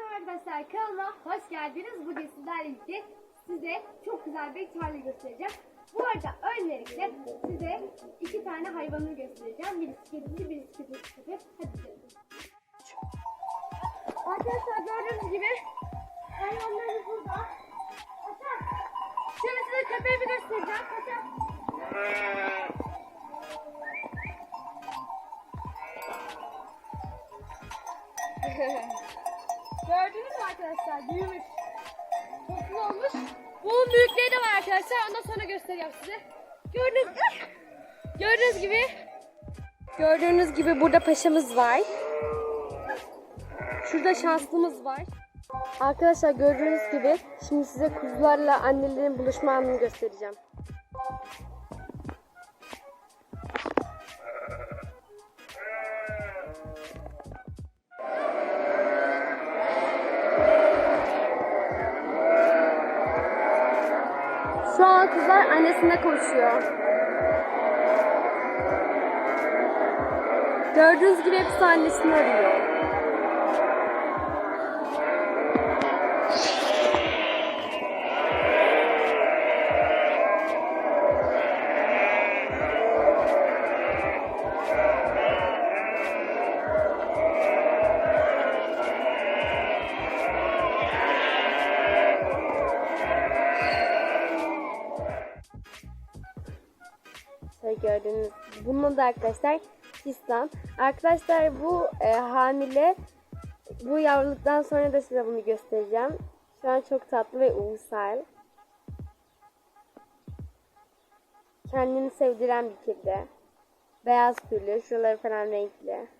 merhaba arkadaşlar kanalıma hoş geldiniz. Bugün sizlerle birlikte size çok güzel bir tarla göstereceğim. Bu arada öncelikle size iki tane hayvanı göstereceğim. Birisi kedili, birisi köpek. Hadi gidelim. Arkadaşlar gördüğünüz gibi hayvanlarımız burada. Hasan, Şimdi size köpeği bir göstereceğim. Hasan. Gördünüz mü arkadaşlar? Büyümüş. Güzel olmuş. Bunun büyükleri de var arkadaşlar. Ondan sonra göstereceğim size. Gördüğünüz, gördüğünüz gibi Gördüğünüz gibi burada paşamız var. Şurada şanslımız var. Arkadaşlar gördüğünüz gibi şimdi size kuzularla annelerin buluşma anını göstereceğim. An kızlar annesine koşuyor. Gördüğünüz gibi hepsi annesini arıyor. Gördüğünüz bunun da arkadaşlar Fistan. Arkadaşlar bu e, hamile bu yavruluktan sonra da size bunu göstereceğim. Şu an çok tatlı ve uysal. Kendini sevdiren bir kedi. Beyaz tüylü, şuraları falan renkli.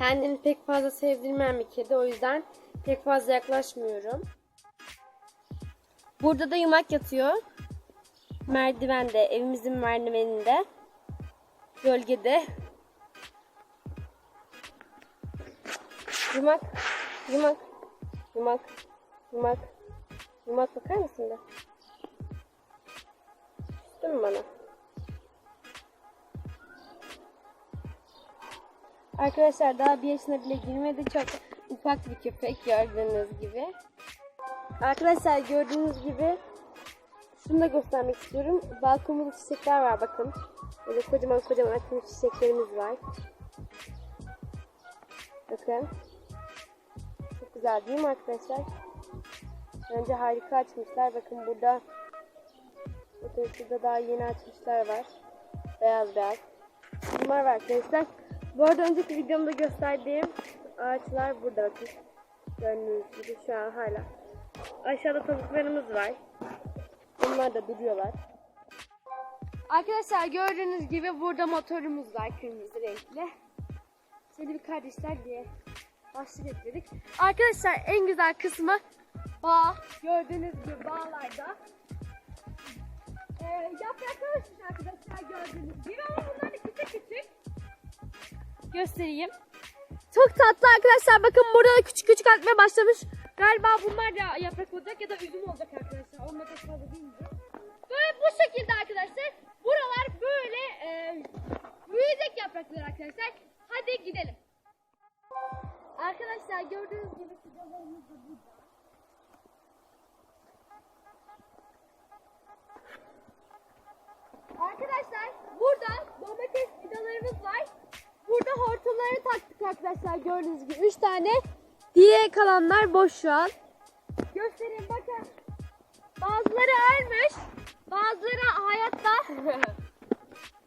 Kendini pek fazla sevdirmeyen bir kedi. O yüzden pek fazla yaklaşmıyorum. Burada da yumak yatıyor. Merdivende, evimizin merdiveninde. Gölgede. Yumak, yumak, yumak, yumak, yumak bakar mısın da? Üstün bana? Arkadaşlar daha bir yaşına bile girmedi. Çok ufak bir köpek gördüğünüz gibi. Arkadaşlar gördüğünüz gibi şunu da göstermek istiyorum. Balkonumuzda çiçekler var bakın. Böyle kocaman kocaman açmış çiçeklerimiz var. Bakın. Çok güzel değil mi arkadaşlar? Bence harika açmışlar. Bakın burada Bakın şurada daha yeni açmışlar var. Beyaz beyaz. Bunlar var arkadaşlar. Bu arada önceki videomda gösterdiğim ağaçlar burada. Gördüğünüz gibi şu an hala. Aşağıda tavuklarımız var. Onlar da duruyorlar. Arkadaşlar gördüğünüz gibi burada motorumuz var kırmızı renkli. Şöyle bir kardeşler diye başlık ekledik. Arkadaşlar en güzel kısmı bağ. Gördüğünüz gibi bağlarda. Ee, yapraklar açmış arkadaşlar gördüğünüz gibi ama bunlar da küçük küçük göstereyim. Çok tatlı arkadaşlar. Bakın burada da küçük küçük atmaya başlamış. Galiba bunlar da yaprak olacak ya da üzüm olacak arkadaşlar. Onunla pek fazla bilmiyorum. Böyle bu şekilde arkadaşlar. Buralar böyle e, büyüyecek yapraklar arkadaşlar. Hadi gidelim. Arkadaşlar gördüğünüz gibi fidalarımız da burada. Arkadaşlar burada domates fidalarımız var. Burada hortumları taktık arkadaşlar gördüğünüz gibi. 3 tane. Diye kalanlar boş şu an. Göstereyim bakın. Bazıları ölmüş. Bazıları hayatta.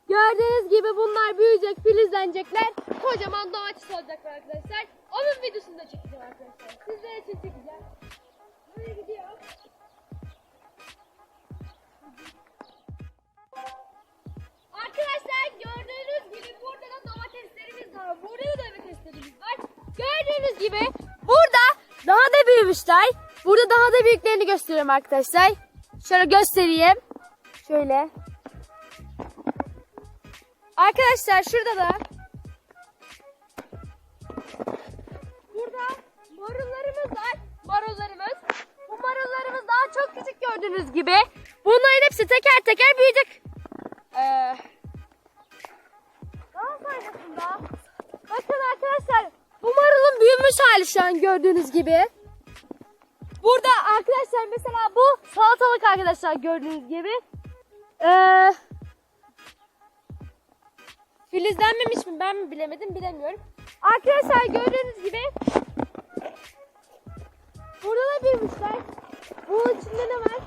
Gördüğünüz gibi bunlar büyüyecek, filizlenecekler. Kocaman domates olacaklar arkadaşlar. Onun videosunu da çekeceğim arkadaşlar. Sizler için çekeceğim. Gördüğünüz gibi burada daha da büyümüşler. Burada daha da büyüklerini gösteriyorum arkadaşlar. Şöyle göstereyim. Şöyle. Arkadaşlar şurada da burada marullarımız var. Marullarımız. Bu marullarımız daha çok küçük gördüğünüz gibi. Bunların hepsi teker teker büyüyecek. Ee, daha sonrasında bakın arkadaşlar bu marulun büyümüş hali şu an gördüğünüz gibi. Burada arkadaşlar mesela bu salatalık arkadaşlar gördüğünüz gibi. Ee, filizlenmemiş mi ben mi bilemedim bilemiyorum. Arkadaşlar gördüğünüz gibi burada da büyümüşler. Bunun içinde ne var?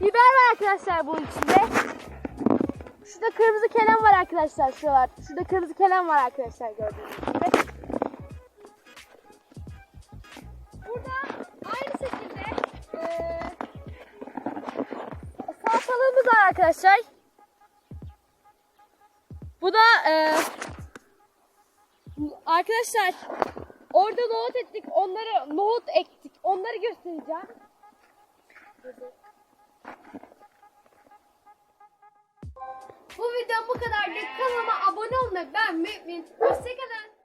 Biber var arkadaşlar bunun içinde. Şurada kırmızı kelem var arkadaşlar şuralar. Şurada kırmızı kelem var arkadaşlar gördüğünüz gibi. Salatalığımız var arkadaşlar. Bu da eee, arkadaşlar orada nohut ettik. Onları nohut ektik. Onları göstereceğim. Bu videom bu kadardı. Kanalıma abone olmayı, beğenmeyi unutmayın. Hoşçakalın.